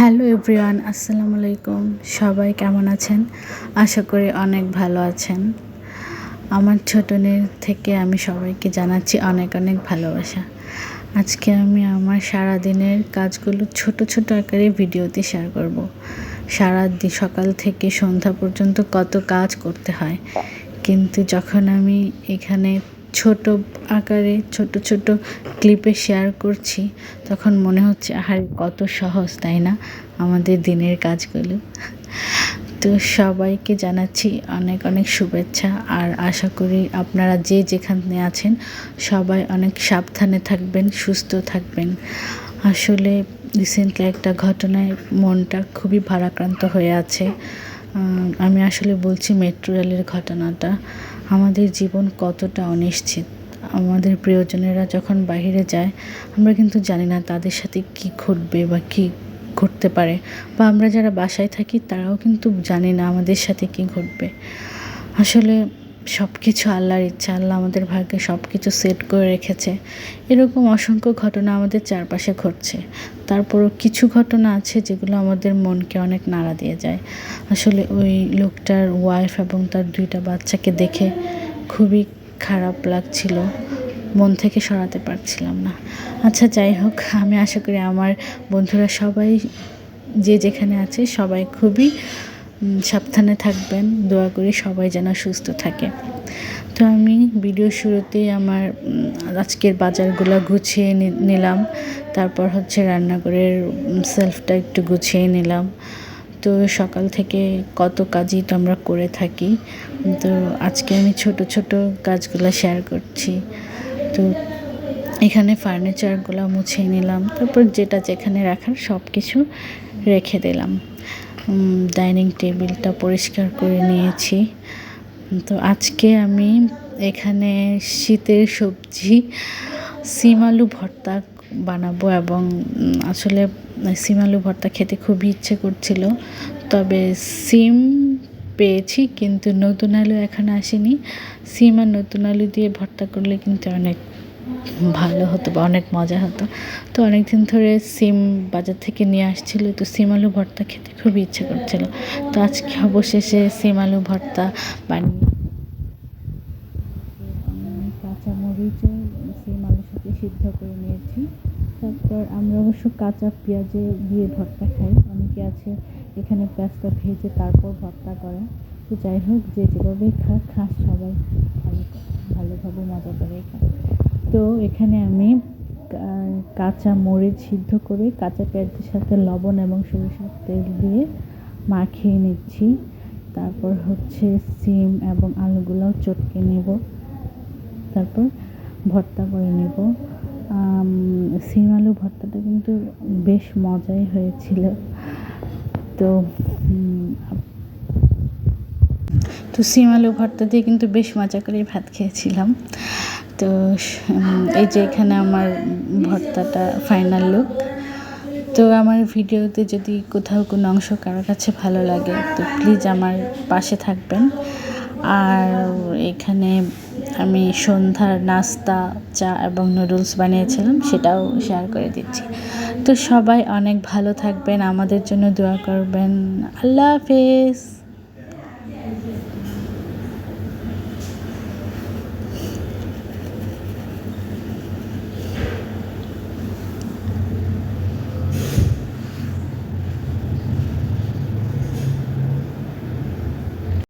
Hello everyone, আসসালামু আলাইকুম। সবাই কেমন আছেন? আশা করি অনেক ভালো আছেন। আমার ছোটনের থেকে আমি সবাইকে জানাচ্ছি অনেক অনেক ভালোবাসা। আজকে আমি আমার সারা দিনের কাজগুলো ছোট ছোট আকারে ভিডিওতে শেয়ার করব। সারা সকাল থেকে সন্ধ্যা পর্যন্ত কত কাজ করতে হয়। কিন্তু যখন আমি এখানে ছোট আকারে, ছোট ছোট ক্লিপে শেয়ার করছি। তখন মনে হচ্ছে, আহার, কত সহজ, তাই না? আমাদের দিনের কাজগুলো। তো সবাইকে জানাচ্ছি অনেক অনেক শুভেচ্ছা। আর আশা করি আপনারা যে যেখানে আছেন, সবাই অনেক সাবধানে থাকবেন, সুস্থ থাকবেন। আসলে রিসেন্টলি একটা ঘটনায় মনটা খুবই ভারাক্রান্ত হয়ে আছে। আমি আসলে বলছি মেট্রো রেলের ঘটনাটা। আমাদের জীবন কতটা অনিশ্চিত। আমাদের প্রিয়জনেরা যখন বাহিরে যায়, আমরা কিন্তু জানি না তাদের সাথে কী ঘটবে বা কী ঘটতে পারে। বা আমরা যারা বাসায় থাকি, তারাও কিন্তু জানি না আমাদের সাথে কী ঘটবে। আসলে সব কিছু আল্লাহর ইচ্ছা, আল্লাহ আমাদের ভাগ্যে সব কিছু সেট করে রেখেছে। এরকম অসংখ্য ঘটনা আমাদের চারপাশে ঘটছে। তারপরও কিছু ঘটনা আছে যেগুলো আমাদের মনকে অনেক নাড়া দিয়ে যায়। আসলে ওই লোকটার ওয়াইফ এবং তার দুইটা বাচ্চাকে দেখে খুবই খারাপ লাগছিল। মন থেকে সরাতে পারছিলাম না। আচ্ছা যাই হোক, আমি আশা করি আমার বন্ধুরা সবাই যে যেখানে আছে সবাই খুবই সাবধানে থাকবেন। দোয়া করি সবাই যেন সুস্থ থাকে। তো আমি ভিডিও শুরুতেই আমার আজকের বাজারগুলো গুছিয়ে নিলাম। তারপর হচ্ছে রান্নাঘরের সেলফটা একটু গুছিয়ে নিলাম। তো সকাল থেকে কত কাজই তো আমরা করে থাকি। তো আজকে আমি ছোট ছোট কাজগুলো শেয়ার করছি। তো এখানে ফার্নিচারগুলো মুছিয়ে নিলাম। তারপর যেটা যেখানে রাখার সব কিছু রেখে দিলাম। ডাইনিং টেবিলটা পরিষ্কার করে নিয়েছি। তো আজকে আমি এখানে শীতের সবজি, সিম আলু ভর্তা বানাবো এবং আসলে সিম আলু ভর্তা খেতে খুবই ইচ্ছে করছিল। তবে সিম পেয়েছি কিন্তু নতুন আলু এখন আসেনি। সিম আর নতুন আলু দিয়ে ভর্তা করলে কিন্তু অনেক ভালো হতো বা অনেক মজা হতো। তো অনেক দিন ধরে সিম বাজার থেকে নিয়ে আসছিল, তো সিম আলু ভর্তা খেতে খুবই ইচ্ছে করছিল। তো আজকে অবশেষে সিম আলু ভর্তা বানিয়ে কাঁচামরিচও সিম আলুর সাথে সিদ্ধ করে নিয়েছি। তারপর আমরা অবশ্য কাঁচা পেঁয়াজে দিয়ে ভর্তা খাই। অনেকে আছে এখানে পেঁয়াজটা ভেজে তারপর ভর্তা করে। তো যাই হোক, যে যেভাবেই খাক, খাস সবাই ভালো ভালোভাবে মজা করে খায় তো এখানে আমি কাঁচা মরিচ সিদ্ধ করে কাঁচা পেঁয়াজের সাথে লবণ এবং সরিষার তেল দিয়ে মাখিয়ে নিচ্ছি। তারপর হচ্ছে সিম এবং আলুগুলোও চটকে নেব। তারপর ভর্তা করে নেব। সিম আলু ভর্তাটা কিন্তু বেশ মজাই হয়েছিল। তো তো সিম আলু ভর্তা দিয়ে কিন্তু বেশ মজা করে ভাত খেয়েছিলাম। তো এই যে এখানে আমার ভর্তাটা ফাইনাল লুক তো আমার ভিডিওতে যদি কোথাও কোনো অংশ কারোর কাছে ভালো লাগে, তো প্লিজ আমার পাশে থাকবেন। আর এখানে আমি সন্ধ্যার নাস্তা, চা এবং নুডলস বানিয়েছিলাম, সেটাও শেয়ার করে দিচ্ছি। তো সবাই অনেক ভালো থাকবেন, আমাদের জন্য দোয়া করবেন। আল্লাহ হাফেজ।